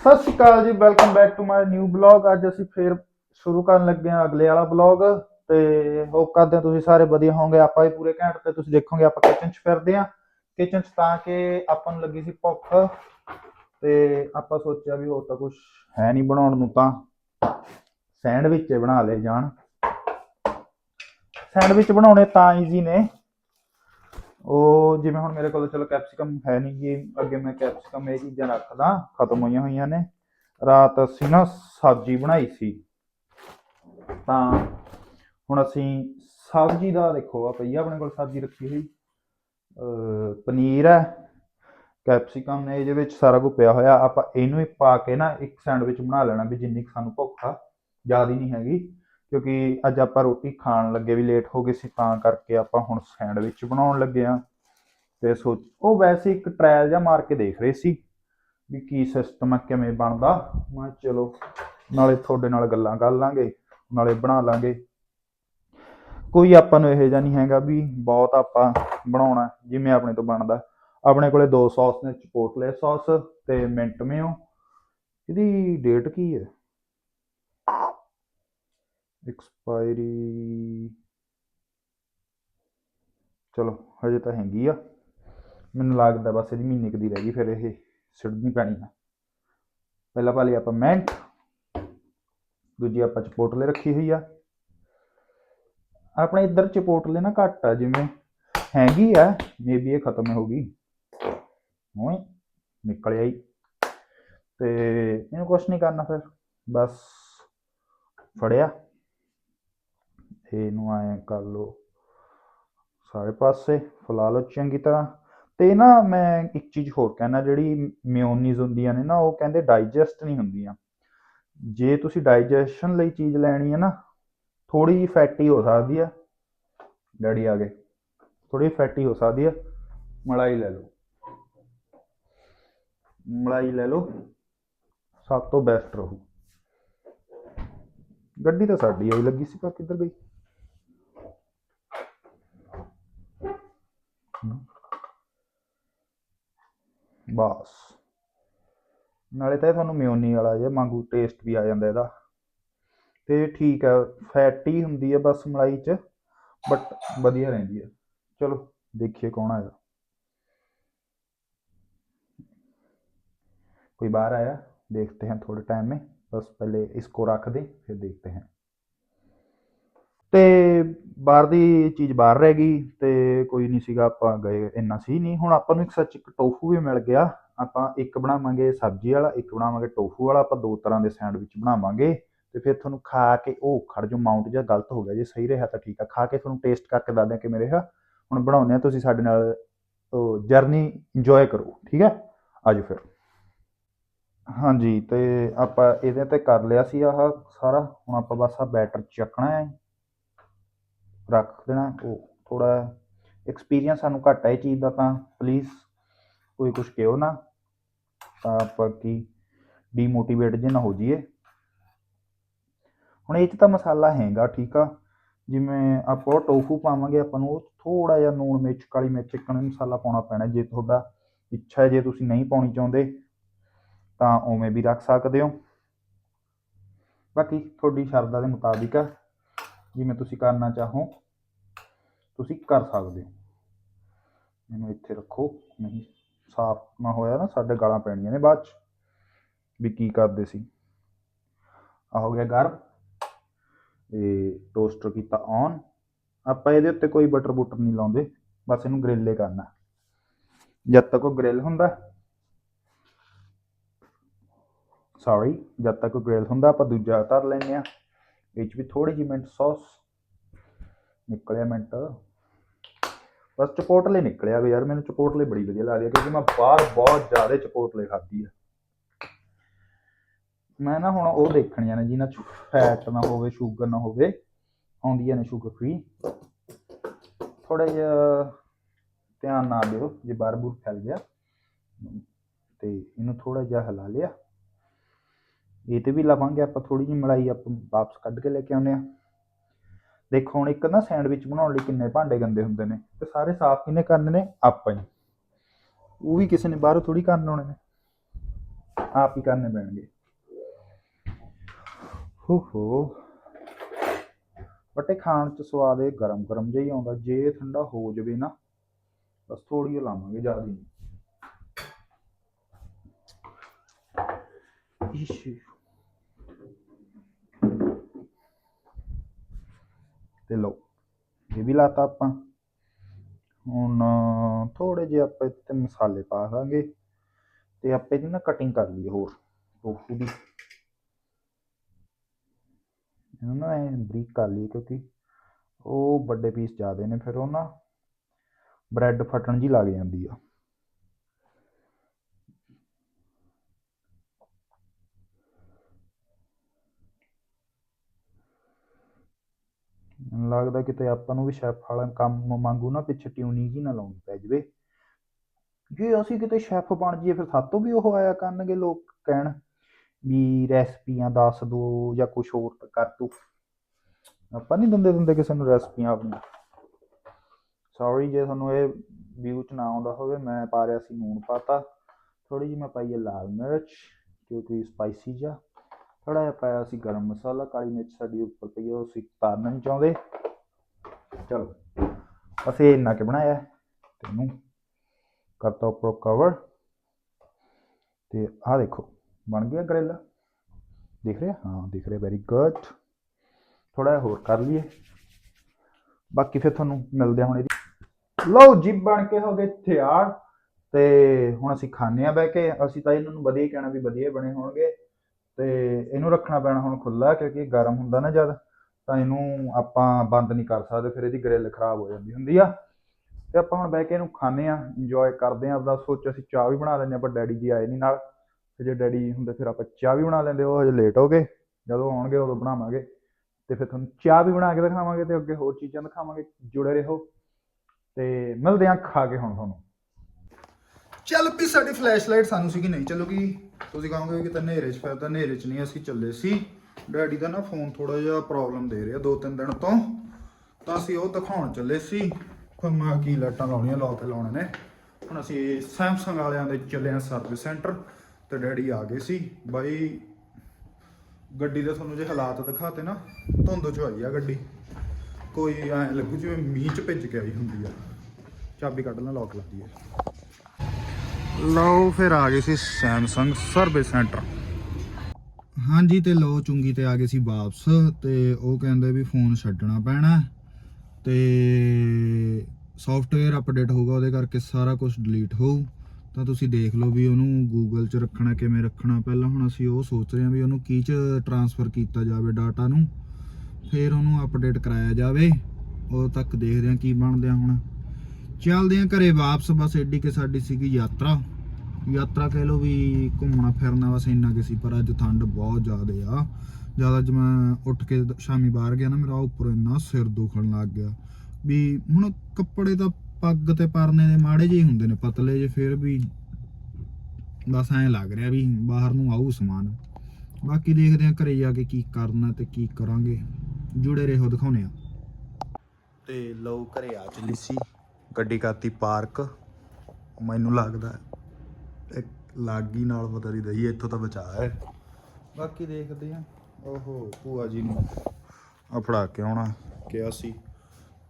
ਸਤਿ ਸ਼੍ਰੀ ਅਕਾਲ ਜੀ welcome back to my new blog ਅੱਜ ਅਸੀਂ ਫੇਰ ਸ਼ੁਰੂ ਕਰਨ ਲੱਗੇ ਹਾਂ ਅਗਲੇ ਵਾਲਾ ਬਲੌਗ ਤੇ ਹੋਪ ਕਰਦੇ ਹਾਂ ਤੁਸੀਂ ਸਾਰੇ ਵਧੀਆ ਹੋਵੋਗੇ। ਆਪਾਂ ਵੀ ਪੂਰੇ ਘੈਂਟ ਤੇ ਤੁਸੀਂ ਦੇਖੋਗੇ, ਆਪਾਂ ਕਿਚਨ 'ਚ ਫਿਰਦੇ ਹਾਂ। ਕਿਚਨ 'ਚ ਤਾਂ ਕਿ ਆਪਾਂ ਨੂੰ ਲੱਗੀ ਸੀ ਭੁੱਖ। ਤੇ ਆਪਾਂ ਸੋਚਿਆ ਵੀ ਹੋਰ ਤਾਂ ਕੁਝ ਹੈ ਨਹੀਂ ਬਣਾਉਣ ਨੂੰ ਤਾਂ ਸੈਂਡਵਿਚ ਬਣਾ ਲਏ ਜਾਣ। ਸੈਂਡਵਿਚ ਬਣਾਉਣੇ ਤਾਂ ਈਜ਼ੀ ਨੇ। ਉਹ ਜਿਵੇਂ ਹੁਣ ਮੇਰੇ ਕੋਲ ਚਲੋ ਕੈਪਸਿਕਮ ਹੈ ਨਹੀਂ ਜੀ ਅੱਗੇ ਮੈਂ ਕੈਪਸਿਕਮ ਇਹ ਚੀਜ਼ਾਂ ਰੱਖਦਾ, ਖਤਮ ਹੋਈਆਂ ਹੋਈਆਂ ਨੇ। ਰਾਤ ਅਸੀਂ ਨਾ ਸਬਜ਼ੀ ਬਣਾਈ ਸੀ। ਤਾਂ ਹੁਣ ਅਸੀਂ ਸਬਜ਼ੀ ਦਾ ਦੇਖੋ, ਆ ਪਈ ਆਪਣੇ ਕੋਲ ਸਬਜ਼ੀ ਰੱਖੀ ਹੋਈ। ਅਹ ਪਨੀਰ ਹੈ, ਕੈਪਸਿਕਮ ਨੇ ਇਹਦੇ ਵਿੱਚ ਸਾਰਾ ਕੁਝ ਪਿਆ ਹੋਇਆ। ਆਪਾਂ ਇਹਨੂੰ ਹੀ ਪਾ ਕੇ ਨਾ ਇੱਕ ਸੈਂਡਵਿਚ ਬਣਾ ਲੈਣਾ ਵੀ ਜਿੰਨੀ ਕੁ ਸਾਨੂੰ ਭੁੱਖ ਆ, ਜ਼ਿਆਦਾ ਨਹੀਂ ਹੈਗੀ। ਕਿਉਂਕਿ ਅੱਜ ਆਪਾਂ ਰੋਟੀ ਖਾਣ ਲੱਗੇ ਵੀ ਲੇਟ ਹੋ ਗਏ ਸੀ, ਤਾਂ ਕਰਕੇ ਆਪਾਂ ਹੁਣ ਸੈਂਡਵਿਚ ਬਣਾਉਣ ਲੱਗੇ ਆ ਤੇ ਸੋਚ, ਉਹ ਵੈਸੇ ਇੱਕ ਟ੍ਰਾਇਲ ਜਿਹਾ ਮਾਰ ਕੇ ਦੇਖ ਰਹੇ ਸੀ ਵੀ ਕੀ ਸਿਸਟਮ ਆ, ਕਿਵੇਂ ਬਣਦਾ। ਮੈਂ ਚਲੋ, ਨਾਲੇ ਤੁਹਾਡੇ ਨਾਲ ਗੱਲਾਂ ਕਰ ਲਾਂਗੇ, ਨਾਲੇ ਬਣਾ ਲਾਂਗੇ। ਕੋਈ ਆਪਾਂ ਨੂੰ ਇਹੋ ਜਿਹਾ ਨਹੀਂ ਹੈਗਾ ਵੀ ਬਹੁਤ ਆਪਾਂ ਬਣਾਉਣਾ, ਜਿਵੇਂ ਆਪਣੇ ਤੋਂ ਬਣਦਾ। ਆਪਣੇ ਕੋਲੇ ਦੋ ਸੌਸ ਨੇ ਚਪੋਟਲੇ ਸੌਸ ਤੇ ਮਿੰਟ ਮਿਓ ਇਹਦੀ ਡੇਟ ਕੀ ਹੈ? ਐਕਸਪਾਇਰੀ ਚਲੋ, ਹਜੇ ਤਾਂ ਹੈਗੀ ਆ। ਮੈਨੂੰ ਲੱਗਦਾ ਬਸ ਇਹਦੀ ਮਹੀਨੇ ਕਦੀ ਰਹਿ ਗਈ, ਫਿਰ ਇਹ ਸਿੱਟਣੀ ਪੈਣੀ ਆ। ਪਹਿਲਾਂ ਪਾ ਆਪਾਂ ਮੈਂਟ ਦੂਜੀ ਆਪਾਂ ਚਪੋਟਲੇ ਰੱਖੀ ਹੋਈ ਆ। ਆਪਣੇ ਇੱਧਰ ਚਪੋਟਲੇ ਨਾ ਘੱਟ ਆ, ਜਿਵੇਂ ਹੈਗੀ ਆ ਮੇਬੀ ਇਹ ਖਤਮ ਹੋ ਗਈ। ਹੋਈ, ਨਿਕਲ ਆਈ। ਤੇ ਇਹਨੂੰ ਕੁਛ ਨਹੀਂ ਕਰਨਾ ਫਿਰ। ਬਸ ਫੜਿਆ। ਇਹਨੂੰ ਐਂ ਕਰ ਲਓ। ਸਾਰੇ ਪਾਸੇ ਫੈਲਾ ਲਓ ਚੰਗੀ ਤਰ੍ਹਾਂ। ਤੇ ਨਾ ਮੈਂ ਇੱਕ ਚੀਜ਼ ਹੋਰ ਕਹਿਣਾ, ਜਿਹੜੀ ਮਿਓਨੀਜ਼ ਹੁੰਦੀਆਂ ਨੇ ਨਾ, ਉਹ ਕਹਿੰਦੇ ਡਾਈਜੈਸਟ ਨਹੀਂ ਹੁੰਦੀਆਂ। ਜੇ ਤੁਸੀਂ ਡਾਈਜੈਸ਼ਨ ਲਈ ਚੀਜ਼ ਲੈਣੀ ਹੈ ਨਾ ਥੋੜੀ ਜਿਹੀ ਫੈਟੀ ਹੋ ਸਕਦੀ ਆ ਡੈਡੀ ਆ ਗਏ। ਥੋੜੀ ਫੈਟੀ ਹੋ ਸਕਦੀ ਆ ਮਲਾਈ ਲੈ ਲਓ। ਮਲਾਈ ਲੈ ਲਓ। ਸਭ ਤੋਂ ਬੈਸਟ ਰਹੂ। ਗੱਡੀ ਤਾਂ ਸਾਡੀ ਆਈ ਲੱਗੀ ਸੀ, ਪਰ ਕਿੱਧਰ ਗਈ? ਬਸ ਨਾਲੇ ਤਾਂ ਇਹ ਤੁਹਾਨੂੰ ਮਿਓਨੀ ਵਾਲਾ ਜਿਹਾ ਵਾਂਗੂ ਟੇਸਟ ਵੀ ਆ ਜਾਂਦਾ ਇਹਦਾ ਤੇ ਠੀਕ ਹੈ ਫੈਟੀ ਹੁੰਦੀ ਹੈ ਬਸ ਮਲਾਈ ਚ ਬਟ ਵਧੀਆ ਰਹਿੰਦੀ ਹੈ ਚਲੋ ਦੇਖੀਏ ਕੌਣ ਆਇਆ कोई बाहर आया देखते हैं थोड़े टाइम में बस पहले इसको रख दें फिर देखते हैं ਤੇ ਬਾਹਰ ਦੀ ਚੀਜ਼ ਬਾਹਰ ਰਹਿ ਗਈ ਤੇ ਕੋਈ ਨਹੀਂ ਸੀਗਾ, ਆਪਾਂ ਗਏ ਇੰਨਾ ਸੀ ਨਹੀਂ। ਹੁਣ ਆਪਾਂ ਨੂੰ ਇੱਕ ਸੱਚ ਇੱਕ ਟੋਫੂ ਵੀ ਮਿਲ ਗਿਆ। ਆਪਾਂ ਇੱਕ ਬਣਾਵਾਂਗੇ ਸਬਜ਼ੀ ਵਾਲਾ, ਇੱਕ ਬਣਾਵਾਂਗੇ ਟੋਫੂ ਵਾਲਾ, ਆਪਾਂ ਦੋ ਤਰ੍ਹਾਂ ਦੇ ਸੈਂਡਵਿਚ ਬਣਾਵਾਂਗੇ ਤੇ ਫਿਰ ਤੁਹਾਨੂੰ ਖਾ ਕੇ ਉਹ ਖੜ ਜੋ ਮਾਊਂਟ ਜਾਂ ਗਲਤ ਹੋ ਗਿਆ ਜੇ ਸਹੀ ਰਿਹਾ ਤਾਂ ਠੀਕ ਆ। ਖਾ ਕੇ ਤੁਹਾਨੂੰ ਟੇਸਟ ਕਰਕੇ ਦੱਸ ਦਿਆਂ ਮੇਰੇ ਰਿਹਾ। ਹੁਣ ਬਣਾਉਂਦੇ ਆ ਤੁਸੀਂ ਸਾਡੇ ਨਾਲ, ਉਹ ਜਰਨੀ ਇੰਜੋਏ ਕਰੋ, ਠੀਕ ਹੈ ਆਜੋ ਫਿਰ। ਹਾਂਜੀ, ਤੇ ਆਪਾਂ ਇਹਦੇ ਤੇ ਕਰ ਲਿਆ ਸੀ ਆਹ ਸਾਰਾ। ਹੁਣ ਆਪਾਂ ਬਸ ਆ ਬੈਟਰ ਚੱਕਣਾ ਹੈ। ਰੱਖ ਦੇਣਾ, ਉਹ ਥੋੜਾ ਐਕਸਪੀਰੀਅੰਸ ਸਾਨੂੰ ਘੱਟ ਹੈ ਇਹ ਚੀਜ਼ ਦਾ ਤਾਂ ਪਲੀਜ਼ ਕੋਈ ਕੁਝ ਕਿਹੋ ਨਾ, ਤਾਂ ਆਪਾਂ ਕੀ ਡੀਮੋਟੀਵੇਟ ਜੇ ਨਾ ਹੋ ਜਾਈਏ। ਹੁਣ ਇਹ ਚ ਤਾਂ ਮਸਾਲਾ ਹੈਗਾ, ਠੀਕ ਆ। ਜਿਵੇਂ ਆਪਾਂ ਟੋਫੂ ਪਾਵਾਂਗੇ, ਆਪਾਂ ਨੂੰ ਉਹ ਥੋੜਾ ਜਿਹਾ ਨੂਣ ਮਿਰਚ, ਕਾਲੀ ਮਿਰਚ ਇੱਕ ਮਸਾਲਾ ਪਾਉਣਾ ਪੈਣਾ, ਜੇ ਤੁਹਾਡਾ ਇੱਛਾ ਹੈ, ਜੇ ਤੁਸੀਂ ਨਹੀਂ ਪਾਉਣੀ ਚਾਹੁੰਦੇ, ਤਾਂ ਉਵੇਂ ਵੀ ਰੱਖ ਸਕਦੇ ਹੋ। ਬਾਕੀ ਤੁਹਾਡੀ ਸ਼ਰਧਾ ਦੇ ਮੁਤਾਬਿਕ ਆ। ਜਿਵੇਂ ਤੁਸੀਂ ਕਰਨਾ ਚਾਹੋ, ਤੁਸੀਂ ਕਰ ਸਕਦੇ ਹੋ। ਇਹਨੂੰ ਇੱਥੇ ਰੱਖੋ, ਨਹੀਂ, ਸਾਫ਼ ਨਾ ਹੋਇਆ ਨਾ, ਸਾਡੇ ਗਾਲਾਂ ਪੈਣੀਆਂ ਨੇ ਬਾਅਦ ਚ, ਵੀ ਕੀ ਕਰਦੇ ਸੀ। ਆ ਹੋ ਗਿਆ ਗਰਮ ਇਹ ਟੋਸਟਰ ਕੀਤਾ ਔਨ ਆਪਾਂ ਇਹਦੇ ਉੱਤੇ ਕੋਈ ਬਟਰ ਬੁਟਰ ਨਹੀਂ ਲਾਉਂਦੇ, ਬਸ ਇਹਨੂੰ ਗ੍ਰਿਲੇ ਕਰਨਾ। ਜਦ ਤੱਕ ਉਹ ਗ੍ਰਿਲ ਹੁੰਦਾ ਸੌਰੀ ਜਦ ਤੱਕ ਗ੍ਰਿਲ ਹੁੰਦਾ, ਆਪਾਂ ਦੂਜਾ ਧਰ ਲੈਂਦੇ ਆ ਵਿੱਚ ਵੀ ਥੋੜੀ ਜਿਹੀ ਮਿੰਟ ਸੌਸ ਨਿਕਲਿਆ ਮਿੰਟ। ਬਸ ਚਪੋਟਲੇ ਨਿਕਲਿਆ ਵੀ ਯਾਰ, ਮੈਨੂੰ ਚਪੋਟਲੇ ਬੜੀ ਵਧੀਆ ਲੱਗਦੀ ਹੈ ਕਿਉਂਕਿ ਮੈਂ ਬਾਹਰ ਬਹੁਤ ਜ਼ਿਆਦਾ ਚਪੋਟਲੇ ਖਾਧੀ ਆ। ਮੈਂ ਨਾ ਹੁਣ ਉਹ ਦੇਖਣੀਆਂ ਨੇ ਜਿਨ੍ਹਾਂ ਚ ਫੈਟ ਨਾ ਹੋਵੇ ਸ਼ੂਗਰ ਨਾ ਹੋਵੇ, ਆਉਂਦੀਆਂ ਨੇ ਸ਼ੂਗਰ ਫ੍ਰੀ ਥੋੜਾ ਜਿਹਾ ਧਿਆਨ ਨਾਲ ਦਿਓ, ਜੇ ਬਾਰ ਬੂਰ ਫੈਲ ਗਿਆ। ਤੇ ਇਹਨੂੰ ਥੋੜਾ ਜਿਹਾ ਹਿਲਾ ਲਿਆ। ਇਹ ਤੇ ਵੀ ਲਵਾਂਗੇ ਆਪਾਂ ਥੋੜੀ ਜਿਹੀ ਮਲਾਈ ਆਪਾਂ ਵਾਪਸ ਕੱਢ ਕੇ ਲੈ ਕੇ ਆਉਂਦੇ ਆ ਦੇਖੋ ਹੁਣ ਇੱਕ ਨਾ ਸੈਂਡਵਿਚ ਬਣਾਉਣ ਲਈ ਕਿੰਨੇ ਭਾਂਡੇ ਗੰਦੇ ਹੁੰਦੇ ਨੇ ਤੇ ਸਾਰੇ ਸਾਫ਼ ਕਿਹਨੇ ਕਰਨੇ ਨੇ? ਆਪਾਂ ਹੀ। ਉਹ ਵੀ ਕਿਸੇ ਨੇ ਬਾਹਰੋਂ ਥੋੜੀ ਕਰਨ ਆਉਣੇ ਨੇ। ਆਪ ਹੀ ਕਰਨੇ ਪੈਣਗੇ। ਹੋ ਹੋ। ਬਟੇ ਖਾਣ ਚ ਸਵਾਦ ਇਹ ਗਰਮ ਗਰਮ ਜਿਹਾ ਹੀ ਆਉਂਦਾ। ਜੇ ਠੰਡਾ ਹੋ ਜਾਵੇ ਨਾ, ਬਸ ਥੋੜੀ ਜਿਹੀ ਲਾਵਾਂਗੇ ਜ਼ਿਆਦਾ ਨਹੀਂ ਇਸ਼ੂ ਤੇ ਲਓ, ਇਹ ਵੀ ਲਾਤਾ ਆਪਾਂ। ਹੁਣ ਥੋੜੇ ਜਿਹੇ ਆਪਾਂ ਇੱਥੇ ਮਸਾਲੇ ਪਾ ਦਾਂਗੇ ਤੇ ਆਪੇ ਦੀ ਨਾ ਕਟਿੰਗ ਕਰ ਲਈਏ ਹੋਰ ਟੋਫੂ ਦੀ। ਇਹਨੂੰ ਨਾ ਬਰੀਕ ਕਰ ਲਈਏ ਕਿਉਂਕਿ ਉਹ ਵੱਡੇ ਪੀਸ ਜ਼ਿਆਦੇ ਨੇ, ਫਿਰ ਉਹ ਨਾ ਬ੍ਰੈਡ ਫਟਣ ਜੀ ਲੱਗ ਜਾਂਦੀ ਆ ਮੈਨੂੰ ਲੱਗਦਾ ਕਿਤੇ ਆਪਾਂ ਨੂੰ ਵੀ ਸ਼ੈਫ ਵਾਲਾ ਕੰਮ ਮੰਗੂ ਨਾ ਪਿੱਛੇ ਟਿਊਨਿੰਗ ਹੀ ਨਾ ਲਾਉਣੀ ਪੈ ਜਵੇ। ਜੇ ਅਸੀਂ ਕਿਤੇ ਸ਼ੈਫ ਬਣ ਜਾਈਏ ਫਿਰ ਸਾਤੋਂ ਵੀ ਉਹ ਆਇਆ ਕਰਨਗੇ ਲੋਕ ਕਹਿਣ ਵੀ ਰੈਸਪੀਆਂ ਦੱਸ ਦੋ ਜਾਂ ਕੁਝ ਹੋਰ ਕਰ ਤੂੰ ਆਪਾਂ ਨਹੀਂ ਦਿੰਦੇ ਦਿੰਦੇ ਕਿਸੇ ਨੂੰ ਰੈਸਪੀਆਂ ਆਪਣੀਆਂ। ਸੌਰੀ ਜੇ ਤੁਹਾਨੂੰ ਇਹ ਵਿਊ ਚ ਨਾ ਆਉਂਦਾ ਹੋਵੇ, ਮੈਂ ਪਾ ਰਿਹਾ ਸੀ ਨੂਣ ਪਾਤਾ। ਥੋੜੀ ਜਿਹੀ ਮੈਂ ਪਾਈ ਹੈ ਲਾਲ ਮਿਰਚ, ਕਿਉਂਕਿ ਸਪਾਈਸੀ ਜਿਹਾ। ਥੋੜਾ ਜਿਹਾ ਪਾਇਆ ਸੀ ਗਰਮ ਮਸਾਲਾ, ਕਾਲੀ ਮਿਰਚ ਸਾਡੀ ਉੱਪਰ ਪਈ ਉਹ ਅਸੀਂ ਤਾਰਨਾ ਨਹੀਂ ਚਾਹੁੰਦੇ? ਚਲੋ, ਅਸੀਂ ਇੰਨਾ ਕਿ ਬਣਾਇਆ ਹੈ। ਤੇ ਇਹਨੂੰ ਕਰਤਾ ਉੱਪਰੋਂ ਕਵਰ ਤੇ ਆਹ ਦੇਖੋ, ਬਣ ਗਿਆ ਕਰੇਲਾ ਦਿਖ ਰਿਹਾ? ਹਾਂ, ਦਿਖ ਰਿਹਾ ਵੈਰੀ ਗੁੱਡ ਥੋੜਾ ਜਿਹਾ ਹੋਰ ਕਰ ਲਈਏ। ਬਾਕੀ ਫਿਰ ਤੁਹਾਨੂੰ ਮਿਲਦੇ ਹਾਂ ਹੁਣ ਇਹਦੀ। ਲਓ ਜੀ, ਬਣ ਕੇ ਹੋ ਗਏ ਤਿਆਰ, ਤੇ ਹੁਣ ਅਸੀਂ ਖਾਣੇ ਆ ਬਹਿ ਕੇ। ਅਸੀਂ ਤਾਂ ਇਹਨਾਂ ਨੂੰ ਵਧੀਆ ਕਹਿਣਾ ਵੀ ਵਧੀਆ ਬਣੇ ਹੋਣਗੇ। ਤੇ ਇਹਨੂੰ ਰੱਖਣਾ ਪੈਣਾ ਹੁਣ ਖੁੱਲਾ ਕਿਉਂਕਿ ਇਹ ਗਰਮ ਹੁੰਦਾ ਨਾ ਜਦ, ਤਾਂ ਇਹਨੂੰ ਆਪਾਂ ਬੰਦ ਨਹੀਂ ਕਰ ਸਕਦੇ, ਫਿਰ ਇਹਦੀ ਗ੍ਰਿਲ ਖਰਾਬ ਹੋ ਜਾਂਦੀ ਹੁੰਦੀ ਆ। ਤੇ ਆਪਾਂ ਹੁਣ ਬਹਿ ਕੇ ਇਹਨੂੰ ਖਾਣੇ ਆ ਇੰਜੋਏ ਕਰਦੇ ਆ, ਆਪਦਾ ਸੋਚ ਅਸੀਂ ਚਾਹ ਵੀ ਬਣਾ ਲੈਂਦੇ ਆ, ਪਰ ਡੈਡੀ ਜੀ ਆਏ ਨਹੀਂ ਨਾਲ। ਤੇ ਜੇ ਡੈਡੀ ਹੁੰਦੇ ਫਿਰ ਆਪਾਂ ਚਾਹ ਵੀ ਬਣਾ ਲੈਂਦੇ, ਉਹ ਹਜੇ ਲੇਟ ਹੋ ਗਏ। ਜਦੋਂ ਆਉਣਗੇ ਉਦੋਂ ਬਣਾਵਾਂਗੇ। ਤੇ ਫਿਰ ਤੁਹਾਨੂੰ ਚਾਹ ਵੀ ਬਣਾ ਕੇ ਦਿਖਾਵਾਂਗੇ ਤੇ ਅੱਗੇ ਹੋਰ ਚੀਜ਼ਾਂ ਦਿਖਾਵਾਂਗੇ। ਜੁੜੇ ਰਹੋ। ਤੇ ਮਿਲਦੇ ਆ ਖਾ ਕੇ ਹੁਣ ਤੁਹਾਨੂੰ। ਚੱਲ ਵੀ ਸਾਡੀ ਫਲੈਸ਼ ਲਾਈਟ ਸਾਨੂੰ ਸੀ ਕਿ ਨਹੀਂ ਚੱਲੂਗੀ ਤੁਸੀਂ ਕਹੋਗੇ ਕਿ ਤਾਂ ਹਨੇਰੇ 'ਚ ਫਿਰ ਤਾਂ ਹਨੇਰੇ 'ਚ ਨਹੀਂ ਅਸੀਂ ਚੱਲੇ ਸੀ। ਡੈਡੀ ਦਾ ਨਾ ਫੋਨ ਥੋੜਾ ਜਿਹਾ ਪ੍ਰੋਬਲਮ ਦੇ ਰਿਹਾ ਦੋ ਤਿੰਨ ਦਿਨ ਤੋਂ, ਤਾਂ ਅਸੀਂ ਉਹ ਦਿਖਾਉਣ ਚੱਲੇ ਸੀ। ਫਰਮਾ ਕੀ ਲਾਈਟਾਂ ਲਾਉਣੀਆਂ ਲਾ ਕੇ ਲਾਉਣੇ ਨੇ। ਹੁਣ ਅਸੀਂ ਸੈਮਸੰਗ ਵਾਲਿਆਂ ਦੇ ਚੱਲੇ ਆ ਸਰਵਿਸ ਸੈਂਟਰ ਤੇ ਡੈਡੀ ਆ ਗਏ ਸੀ। ਬਾਈ, ਗੱਡੀ ਦੇ ਤੁਹਾਨੂੰ ਜੇ ਹਾਲਾਤ ਦਿਖਾਤੇ ਨਾ, ਧੁੰਦ ਚ ਆਈ ਆ ਗੱਡੀ। ਕੋਈ ਐ ਲੱਗੂ ਜਿਵੇਂ ਮੀਂਹ ਚ ਭਿੱਜ ਕੇ ਆਈ ਹੁੰਦੀ ਆ। ਚਾਬੀ ਕੱਢ ਲੈ ਲੋਕ ਲੱਗੀ ਹੈ ਲਓ ਫਿਰ ਆ ਗਏ ਸੀ ਸੈਮਸੰਗ ਸਰਵਿਸ ਸੈਂਟਰ ਹਾਂਜੀ ਤੇ ਲੋ ਚੁੰਗੀ ਤੇ ਆ ਗਏ ਸੀ ਵਾਪਸ ਤੇ ਉਹ ਕਹਿੰਦੇ ਵੀ ਫੋਨ ਛੱਡਣਾ ਪੈਣਾ ਤੇ ਸੌਫਟਵੇਅਰ ਅਪਡੇਟ ਹੋਊਗਾ ਉਹਦੇ ਕਰਕੇ ਸਾਰਾ ਕੁਝ ਡਿਲੀਟ ਹੋਊ। ਤਾਂ ਤੁਸੀਂ ਦੇਖ ਲਓ ਵੀ ਉਹਨੂੰ ਗੂਗਲ 'ਚ ਰੱਖਣਾ, ਕਿਵੇਂ ਰੱਖਣਾ। ਪਹਿਲਾਂ ਹੁਣ ਅਸੀਂ ਉਹ ਸੋਚ ਰਹੇ ਹਾਂ ਵੀ ਉਹਨੂੰ ਕੀ 'ਚ ਟਰਾਂਸਫਰ ਕੀਤਾ ਜਾਵੇ ਡਾਟਾ ਨੂੰ। ਫਿਰ ਉਹਨੂੰ ਅਪਡੇਟ ਕਰਾਇਆ ਜਾਵੇ। ਉਦੋਂ ਤੱਕ ਦੇਖਦੇ ਹਾਂ ਕੀ ਬਣਦੇ ਹੁਣ। ਚੱਲਦੇ ਆ ਘਰੇ ਵਾਪਸ, ਬਸ ਏਡੀ ਕਿ ਸਾਡੀ ਸੀਗੀ ਯਾਤਰਾ। ਯਾਤਰਾ ਕਹਿ ਲਓ ਵੀ ਘੁੰਮਣਾ ਫਿਰਨਾ ਬਸ ਇੰਨਾ ਕਿ ਸੀ, ਪਰ ਅੱਜ ਠੰਡ ਬਹੁਤ ਜ਼ਿਆਦੇ ਆ। ਜ਼ਿਆਦਾ ਅੱਜ ਮੈਂ ਉੱਠ ਕੇ ਸ਼ਾਮੀ ਬਾਹਰ ਗਿਆ ਨਾ, ਮੇਰਾ ਉੱਪਰ ਇੰਨਾ ਸਿਰ ਦੁਖਣ ਲੱਗ ਗਿਆ। ਵੀ ਹੁਣ ਕੱਪੜੇ ਤਾਂ ਪੱਗ ਤੇ ਪਰਨੇ ਦੇ ਮਾੜੇ ਜਿਹੇ ਹੁੰਦੇ ਨੇ, ਪਤਲੇ ਜੇ ਫਿਰ ਵੀ ਬਸ ਐਂ ਲੱਗ ਰਿਹਾ ਵੀ ਬਾਹਰ ਨੂੰ ਆਊ ਸਮਾਨ। ਬਾਕੀ ਦੇਖਦੇ ਆ ਘਰੇ ਜਾ ਕੇ ਕੀ ਕਰਨਾ ਤੇ ਕੀ ਕਰਾਂਗੇ। ਜੁੜੇ ਰਹੋ ਦਿਖਾਉਨੇ ਆ। ਤੇ ਲਓ ਘਰੇ ਆ ਚਲੀ ਸੀ। ਗੱਡੀ ਕਰਤੀ ਪਾਰਕ। ਮੈਨੂੰ ਲੱਗਦਾ ਇੱਕ ਲਾਗੀ ਨਾਲ ਪਤਾ ਨਹੀਂ ਰਹੀ ਇੱਥੋਂ ਤਾਂ ਬਚਾ ਹੈ। ਬਾਕੀ ਦੇਖਦੇ ਆ ਓਹੋ ਭੂਆ ਜੀ ਨੂੰ ਆ ਫੜਾ ਕੇ ਆਉਣਾ ਕਿਹਾ ਸੀ।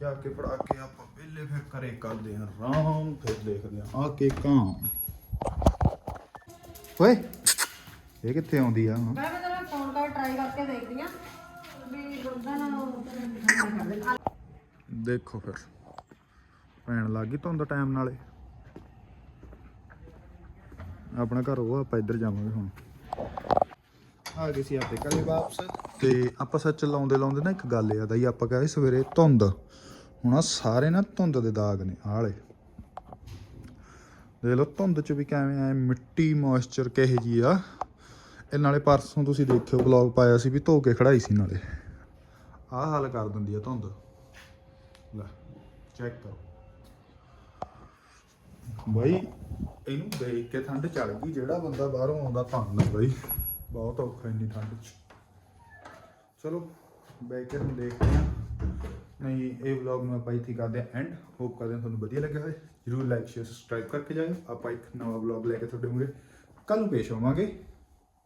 ਜਾ ਕੇ ਫੜਾ ਕੇ ਆਪਾਂ ਪਹਿਲੇ ਫਿਰ ਘਰੇ ਕਰਦੇ ਆ ਆਰਾਮ ਫਿਰ ਦੇਖਦੇ ਆ ਆ ਕੇਕਾਂ। ਓਏ ਇਹ ਕਿੱਥੇ ਆਉਂਦੀ ਆ? ਮੈਂ ਵੀ ਤੇਰਾ ਫੋਨ ਕਰ ਟਰਾਈ ਕਰਕੇ ਦੇਖਦੀ ਆ ਵੀ ਦੁੱਧਾਂ ਨਾਲ ਦੇਖੋ ਫਿਰ। ਪੈਣ ਲੱਗ ਗਈ ਧੁੰਦ ਟਾਈਮ ਨਾਲੇ। ਆਪਣਾ ਘਰ ਉਹ ਆਪਾਂ ਇੱਧਰ ਜਾਵਾਂਗੇ ਹੁਣ। ਆ ਗਏ ਸੀ ਆਪੇ ਘਰੇ ਵਾਪਸ। ਤੇ ਆਪਾਂ ਸੱਚ ਲਾਉਂਦੇ ਲਾਉਂਦੇ ਨਾ ਇੱਕ ਗੱਲ ਯਾਦ ਆਈ, ਆਪਾਂ ਕਹੇ ਸਵੇਰੇ ਧੁੰਦ। ਹੁਣ ਆਹ ਸਾਰੇ ਨਾ ਧੁੰਦ ਦੇ ਦਾਗ ਨੇ ਆਹ ਦੇਖ ਲਓ ਧੁੰਦ ਚ ਵੀ ਕਿਵੇਂ ਆ ਮਿੱਟੀ ਮੋਇਸਚਰ ਕਿਹੇ ਜੀ ਆ। ਇਹ ਨਾਲੇ ਪਰਸੋਂ ਤੁਸੀਂ ਦੇਖਿਓ ਵਲੌਗ ਪਾਇਆ ਸੀ ਵੀ ਧੋ ਕੇ ਖੜਾਈ ਸੀ ਨਾਲੇ। ਆਹ ਹਾਲ ਕਰ ਦਿੰਦੀ ਆ ਧੁੰਦ। ਲੈ ਚੈੱਕ ਕਰੋ। ਬਾਈ, ਇਹਨੂੰ ਦੇਖ ਕੇ ਠੰਡ ਚੜ ਗਈ, ਜਿਹੜਾ ਬੰਦਾ ਬਾਹਰੋਂ ਆਉਂਦਾ ਧੰਨ ਬਾਈ। ਬਹੁਤ ਔਖਾ ਇੰਨੀ ਠੰਡ 'ਚ। ਚਲੋ ਬੈਕ ਕੇ ਹੁਣ ਦੇਖਦੇ ਹਾਂ। ਨਹੀਂ, ਇਹ ਵਲੌਗ ਨੂੰ ਆਪਾਂ ਇੱਥੇ ਕਰਦੇ ਹਾਂ ਐਂਡ ਹੋਪ ਕਰਦੇ ਹਾਂ ਤੁਹਾਨੂੰ ਵਧੀਆ ਲੱਗਿਆ ਹੋਵੇ। ਜਰੂਰ ਲਾਈਕ ਸ਼ੇਅਰ ਸਬਸਕ੍ਰਾਈਬ ਕਰਕੇ ਜਾਇਓ। ਆਪਾਂ ਇੱਕ ਨਵਾਂ ਵਲੌਗ ਲੈ ਕੇ ਤੁਹਾਡੇ ਮੂਹਰੇ ਕੱਲ ਨੂੰ ਪੇਸ਼ ਹੋਵਾਂਗੇ।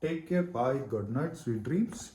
Take care bye good night sweet dreams